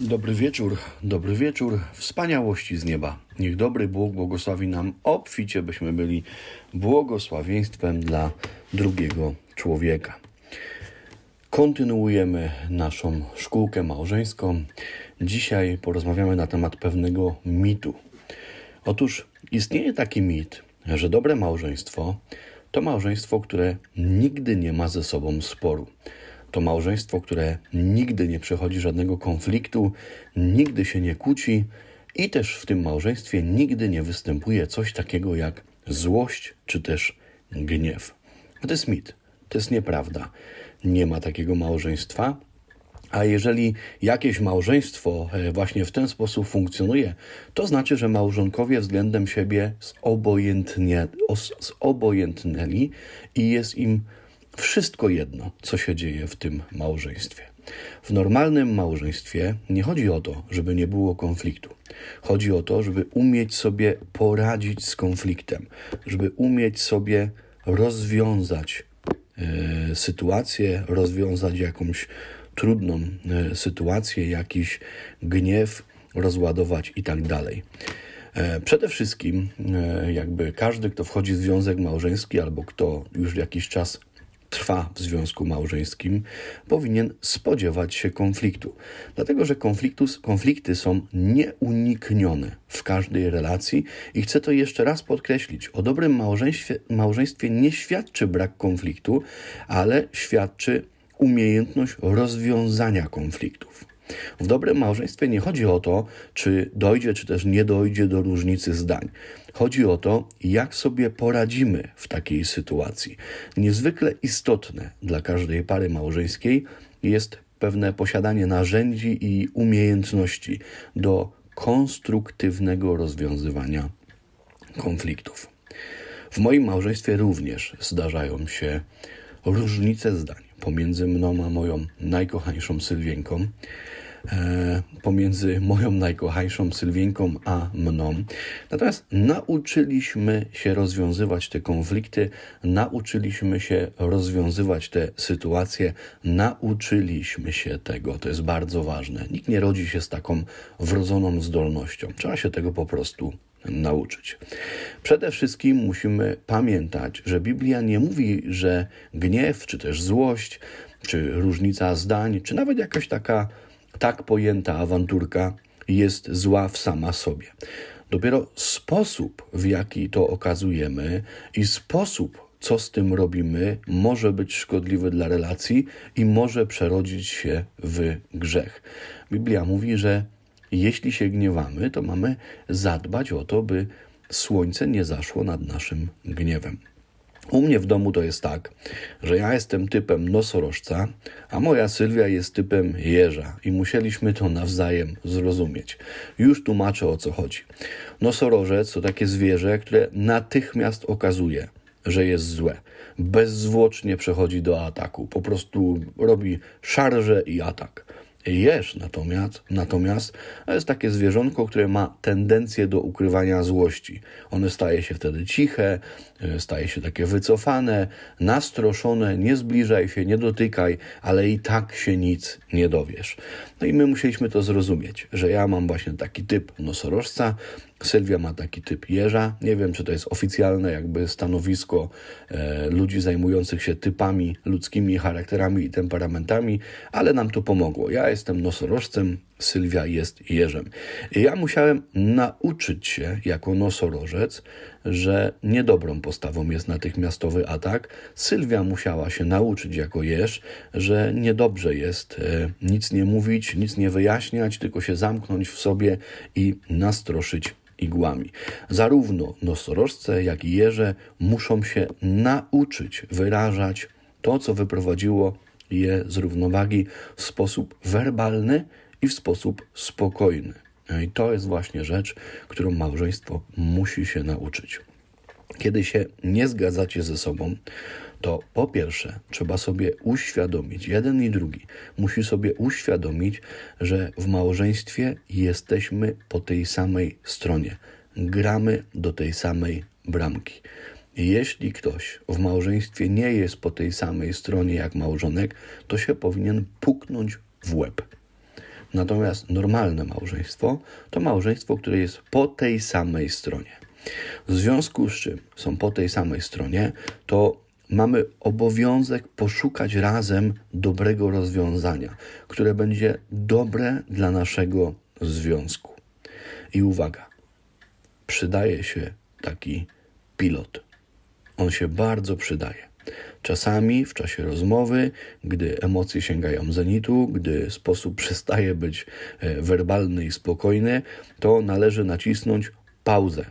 Dobry wieczór, dobry wieczór, wspaniałości z nieba. Niech dobry Bóg błogosławi nam obficie, byśmy byli błogosławieństwem dla drugiego człowieka. Kontynuujemy naszą szkółkę małżeńską. Dzisiaj porozmawiamy na temat pewnego mitu. Otóż istnieje taki mit, że dobre małżeństwo to małżeństwo, które nigdy nie ma ze sobą sporu. To małżeństwo, które nigdy nie przechodzi żadnego konfliktu, nigdy się nie kłóci i też w tym małżeństwie nigdy nie występuje coś takiego jak złość czy też gniew. To jest mit, to jest nieprawda. Nie ma takiego małżeństwa, a jeżeli jakieś małżeństwo e, właśnie w ten sposób funkcjonuje, to znaczy, że małżonkowie względem siebie zobojętnie, zobojętnęli i jest im wszystko jedno, co się dzieje w tym małżeństwie. W normalnym małżeństwie nie chodzi o to, żeby nie było konfliktu. Chodzi o to, żeby umieć sobie poradzić z konfliktem, żeby umieć sobie rozwiązać e, sytuację, rozwiązać jakąś trudną e, sytuację, jakiś gniew, rozładować i tak dalej. E, Przede wszystkim, jakby każdy, kto wchodzi w związek małżeński albo kto już jakiś czas trwa w związku małżeńskim, powinien spodziewać się konfliktu. Dlatego, że konflikty są nieuniknione w każdej relacji i chcę to jeszcze raz podkreślić. O dobrym małżeństwie, małżeństwie nie świadczy brak konfliktu, ale świadczy umiejętność rozwiązania konfliktów. W dobrym małżeństwie nie chodzi o to, czy dojdzie, czy też nie dojdzie do różnicy zdań. Chodzi o to, jak sobie poradzimy w takiej sytuacji. Niezwykle istotne dla każdej pary małżeńskiej jest pewne posiadanie narzędzi i umiejętności do konstruktywnego rozwiązywania konfliktów. W moim małżeństwie również zdarzają się różnice zdań pomiędzy mną a moją najkochańszą Sylwienką, e, pomiędzy moją najkochańszą Sylwienką a mną. Natomiast nauczyliśmy się rozwiązywać te konflikty, nauczyliśmy się rozwiązywać te sytuacje, nauczyliśmy się tego. To jest bardzo ważne. Nikt nie rodzi się z taką wrodzoną zdolnością. Trzeba się tego po prostu nauczyć. Przede wszystkim musimy pamiętać, że Biblia nie mówi, że gniew, czy też złość, czy różnica zdań, czy nawet jakaś taka tak pojęta awanturka jest zła w sama sobie. Dopiero sposób, w jaki to okazujemy i sposób, co z tym robimy, może być szkodliwy dla relacji i może przerodzić się w grzech. Biblia mówi, że jeśli się gniewamy, to mamy zadbać o to, by słońce nie zaszło nad naszym gniewem. U mnie w domu to jest tak, że ja jestem typem nosorożca, a moja Sylwia jest typem jeża i musieliśmy to nawzajem zrozumieć. Już tłumaczę o co chodzi. Nosorożec to takie zwierzę, które natychmiast okazuje, że jest złe. Bezzwłocznie przechodzi do ataku. Po prostu robi szarże i atak. Jeż natomiast, natomiast to jest takie zwierzątko, które ma tendencję do ukrywania złości. One staje się wtedy ciche, e, staje się takie wycofane, nastroszone, nie zbliżaj się, nie dotykaj, ale i tak się nic nie dowiesz. No i my musieliśmy to zrozumieć, że ja mam właśnie taki typ nosorożca, Sylwia ma taki typ jeża. Nie wiem, czy to jest oficjalne jakby stanowisko e, ludzi zajmujących się typami ludzkimi, charakterami i temperamentami, ale nam to pomogło. Ja jestem nosorożcem, Sylwia jest jeżem. Ja musiałem nauczyć się jako nosorożec, że niedobrą postawą jest natychmiastowy atak. Sylwia musiała się nauczyć jako jeż, że niedobrze jest e, nic nie mówić, nic nie wyjaśniać, tylko się zamknąć w sobie i nastroszyć igłami. Zarówno nosorożce, jak i jeże muszą się nauczyć wyrażać to, co wyprowadziło je z równowagi w sposób werbalny i w sposób spokojny. I to jest właśnie rzecz, którą małżeństwo musi się nauczyć. Kiedy się nie zgadzacie ze sobą, to po pierwsze trzeba sobie uświadomić, jeden i drugi musi sobie uświadomić, że w małżeństwie jesteśmy po tej samej stronie. Gramy do tej samej bramki. Jeśli ktoś w małżeństwie nie jest po tej samej stronie jak małżonek, to się powinien puknąć w łeb. Natomiast normalne małżeństwo to małżeństwo, które jest po tej samej stronie. W związku z czym są po tej samej stronie, to mamy obowiązek poszukać razem dobrego rozwiązania, które będzie dobre dla naszego związku. I uwaga, przydaje się taki pilot. On się bardzo przydaje. Czasami w czasie rozmowy, gdy emocje sięgają zenitu, gdy sposób przestaje być e, werbalny i spokojny, to należy nacisnąć pauzę,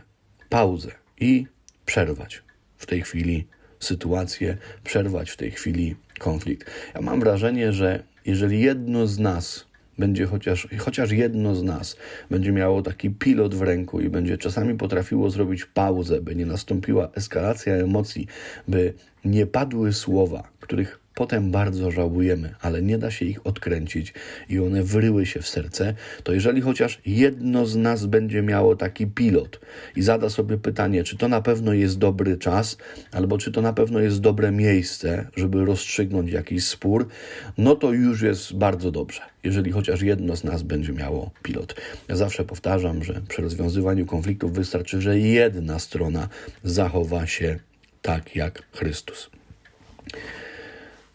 pauzę i przerwać w tej chwili sytuację, przerwać w tej chwili konflikt. Ja mam wrażenie, że jeżeli jedno z nas będzie chociaż, chociaż jedno z nas będzie miało taki pilot w ręku i będzie czasami potrafiło zrobić pauzę, by nie nastąpiła eskalacja emocji, by nie padły słowa, których potem bardzo żałujemy, ale nie da się ich odkręcić i one wryły się w serce, to jeżeli chociaż jedno z nas będzie miało taki pilot i zada sobie pytanie, czy to na pewno jest dobry czas, albo czy to na pewno jest dobre miejsce, żeby rozstrzygnąć jakiś spór, no to już jest bardzo dobrze, jeżeli chociaż jedno z nas będzie miało pilot. Ja zawsze powtarzam, że przy rozwiązywaniu konfliktów wystarczy, że jedna strona zachowa się tak jak Chrystus.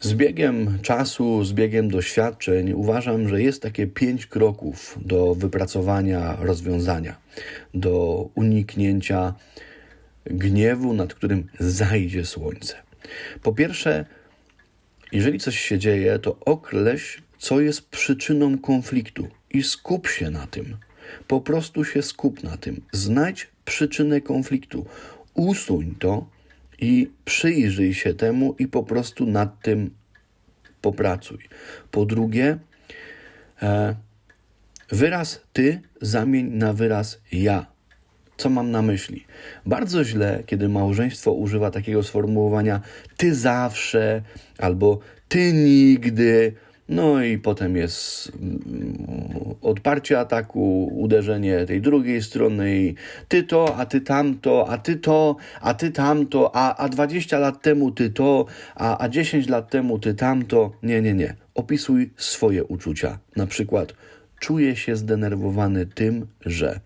Z biegiem czasu, z biegiem doświadczeń uważam, że jest takie pięć kroków do wypracowania rozwiązania, do uniknięcia gniewu, nad którym zajdzie słońce. Po pierwsze, jeżeli coś się dzieje, to określ, co jest przyczyną konfliktu i skup się na tym. Po prostu się skup na tym. Znajdź przyczynę konfliktu, usuń to i przyjrzyj się temu i po prostu nad tym popracuj. Po drugie, e, wyraz ty zamień na wyraz ja. Co mam na myśli? Bardzo źle, kiedy małżeństwo używa takiego sformułowania ty zawsze albo ty nigdy no i potem jest mm, odparcie ataku, uderzenie tej drugiej strony i ty to, a ty tamto, a ty to, a ty tamto, a, a 20 lat temu ty to, a, a 10 lat temu ty tamto. Nie, nie, nie. Opisuj swoje uczucia. Na przykład czuję się zdenerwowany tym, że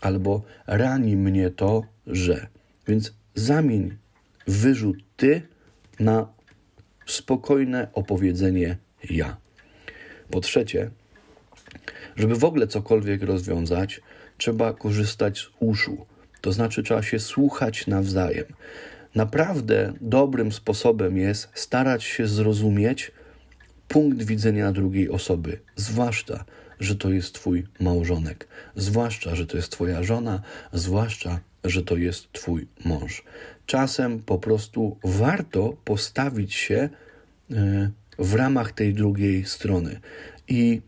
albo rani mnie to, że. Więc zamień wyrzut ty na spokojne opowiedzenie ja. Po trzecie, żeby w ogóle cokolwiek rozwiązać, trzeba korzystać z uszu. To znaczy, trzeba się słuchać nawzajem. Naprawdę dobrym sposobem jest starać się zrozumieć punkt widzenia drugiej osoby, zwłaszcza, że to jest Twój małżonek, zwłaszcza, że to jest Twoja żona, zwłaszcza, że to jest Twój mąż. Czasem po prostu warto postawić się. W ramach tej drugiej strony i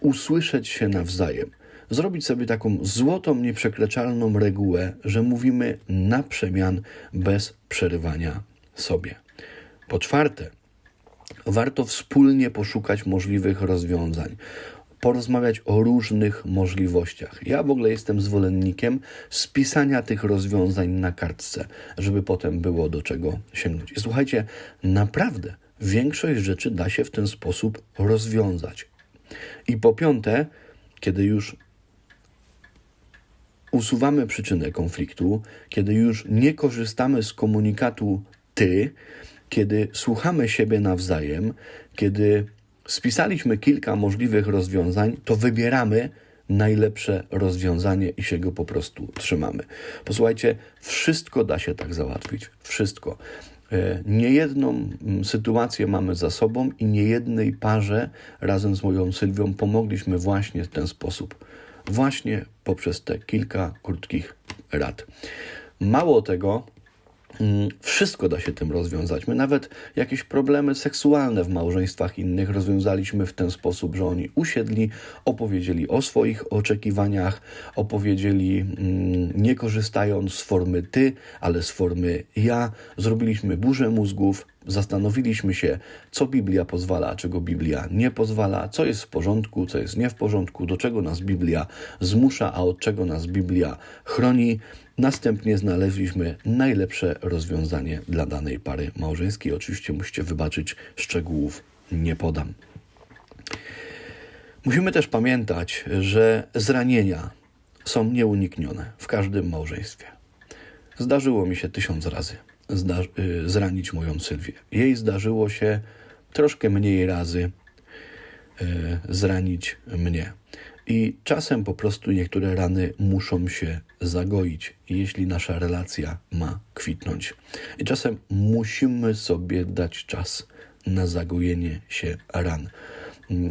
usłyszeć się nawzajem. Zrobić sobie taką złotą, nieprzekraczalną regułę, że mówimy na przemian bez przerywania sobie. Po czwarte, warto wspólnie poszukać możliwych rozwiązań porozmawiać o różnych możliwościach. Ja w ogóle jestem zwolennikiem spisania tych rozwiązań na kartce, żeby potem było do czego sięgnąć. I słuchajcie, naprawdę większość rzeczy da się w ten sposób rozwiązać. I po piąte, kiedy już usuwamy przyczynę konfliktu, kiedy już nie korzystamy z komunikatu ty, kiedy słuchamy siebie nawzajem, kiedy spisaliśmy kilka możliwych rozwiązań, to wybieramy najlepsze rozwiązanie i się go po prostu trzymamy. Posłuchajcie, wszystko da się tak załatwić. Wszystko. E, niejedną mm, sytuację mamy za sobą i niejednej parze razem z moją Sylwią pomogliśmy właśnie w ten sposób. Właśnie poprzez te kilka krótkich rad. Mało tego, wszystko da się tym rozwiązać. My nawet jakieś problemy seksualne w małżeństwach innych rozwiązaliśmy w ten sposób, że oni usiedli, opowiedzieli o swoich oczekiwaniach, opowiedzieli mm, nie korzystając z formy ty, ale z formy ja. Zrobiliśmy burzę mózgów, zastanowiliśmy się, co Biblia pozwala, czego Biblia nie pozwala, co jest w porządku, co jest nie w porządku, do czego nas Biblia zmusza, a od czego nas Biblia chroni. Następnie znaleźliśmy najlepsze rozwiązanie dla danej pary małżeńskiej. Oczywiście musicie wybaczyć, szczegółów nie podam. Musimy też pamiętać, że zranienia są nieuniknione w każdym małżeństwie. Zdarzyło mi się tysiąc razy zranić moją Sylwię. Jej zdarzyło się troszkę mniej razy y, zranić mnie. I czasem po prostu niektóre rany muszą się zagoić, jeśli nasza relacja ma kwitnąć. I czasem musimy sobie dać czas na zagojenie się ran.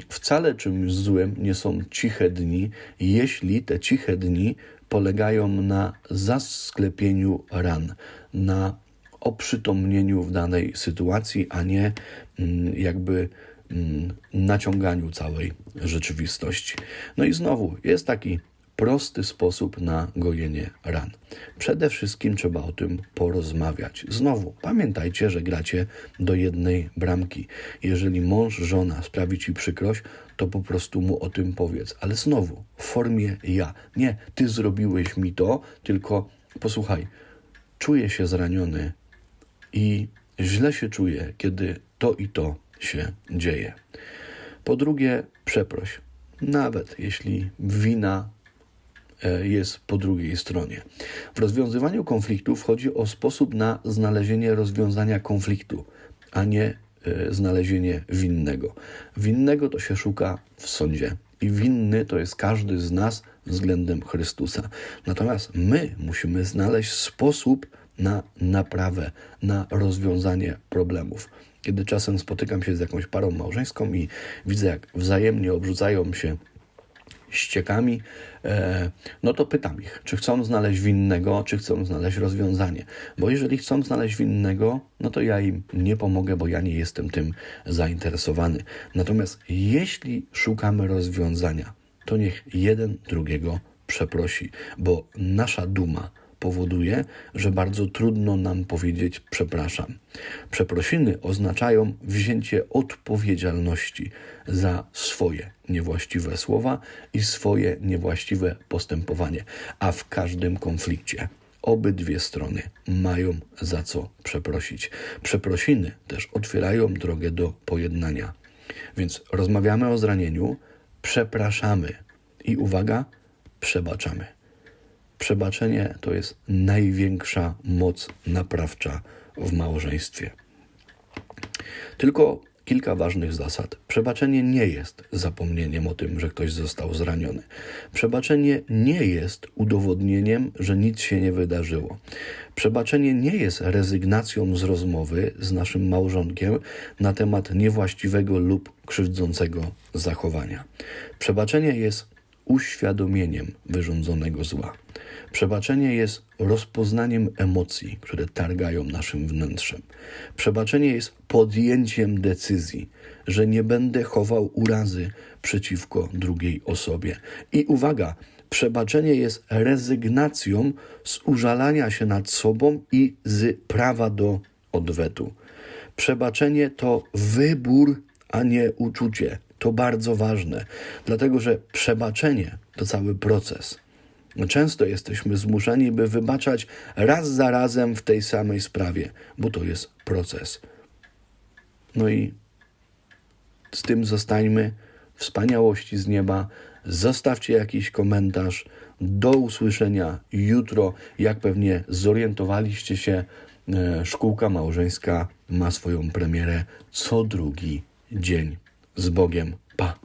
Wcale czymś złym nie są ciche dni, jeśli te ciche dni polegają na zasklepieniu ran, na oprzytomnieniu w danej sytuacji, a nie mm, jakby mm, naciąganiu całej rzeczywistości. No i znowu jest taki prosty sposób na gojenie ran. Przede wszystkim trzeba o tym porozmawiać. Znowu, pamiętajcie, że gracie do jednej bramki. Jeżeli mąż, żona sprawi ci przykrość, to po prostu mu o tym powiedz. Ale znowu, w formie ja. Nie, ty zrobiłeś mi to, tylko posłuchaj, czuję się zraniony i źle się czuję, kiedy to i to się dzieje. Po drugie, przeproś, nawet jeśli wina e, jest po drugiej stronie. W rozwiązywaniu konfliktów chodzi o sposób na znalezienie rozwiązania konfliktu, a nie e, znalezienie winnego. Winnego to się szuka w sądzie. I winny to jest każdy z nas względem Chrystusa. Natomiast my musimy znaleźć sposób na naprawę, na rozwiązanie problemów. Kiedy czasem spotykam się z jakąś parą małżeńską i widzę, jak wzajemnie obrzucają się ściekami, e, no to pytam ich, czy chcą znaleźć winnego, czy chcą znaleźć rozwiązanie. Bo jeżeli chcą znaleźć winnego, no to ja im nie pomogę, bo ja nie jestem tym zainteresowany. Natomiast jeśli szukamy rozwiązania, to niech jeden drugiego przeprosi, bo nasza duma powoduje, że bardzo trudno nam powiedzieć przepraszam. Przeprosiny oznaczają wzięcie odpowiedzialności za swoje niewłaściwe słowa i swoje niewłaściwe postępowanie, a w każdym konflikcie obydwie strony mają za co przeprosić. Przeprosiny też otwierają drogę do pojednania. Więc rozmawiamy o zranieniu, przepraszamy i uwaga, przebaczamy. Przebaczenie to jest największa moc naprawcza w małżeństwie. Tylko kilka ważnych zasad. Przebaczenie nie jest zapomnieniem o tym, że ktoś został zraniony. Przebaczenie nie jest udowodnieniem, że nic się nie wydarzyło. Przebaczenie nie jest rezygnacją z rozmowy z naszym małżonkiem na temat niewłaściwego lub krzywdzącego zachowania. Przebaczenie jest uświadomieniem wyrządzonego zła. Przebaczenie jest rozpoznaniem emocji, które targają naszym wnętrzem. Przebaczenie jest podjęciem decyzji, że nie będę chował urazy przeciwko drugiej osobie. I uwaga, przebaczenie jest rezygnacją z użalania się nad sobą i z prawa do odwetu. Przebaczenie to wybór, a nie uczucie. To bardzo ważne, dlatego że przebaczenie to cały proces. Często jesteśmy zmuszeni, by wybaczać raz za razem w tej samej sprawie, bo to jest proces. No i z tym zostańmy. Wspaniałości z nieba. Zostawcie jakiś komentarz. Do usłyszenia jutro. Jak pewnie zorientowaliście się, e, szkółka małżeńska ma swoją premierę co drugi dzień. Z Bogiem. Pa.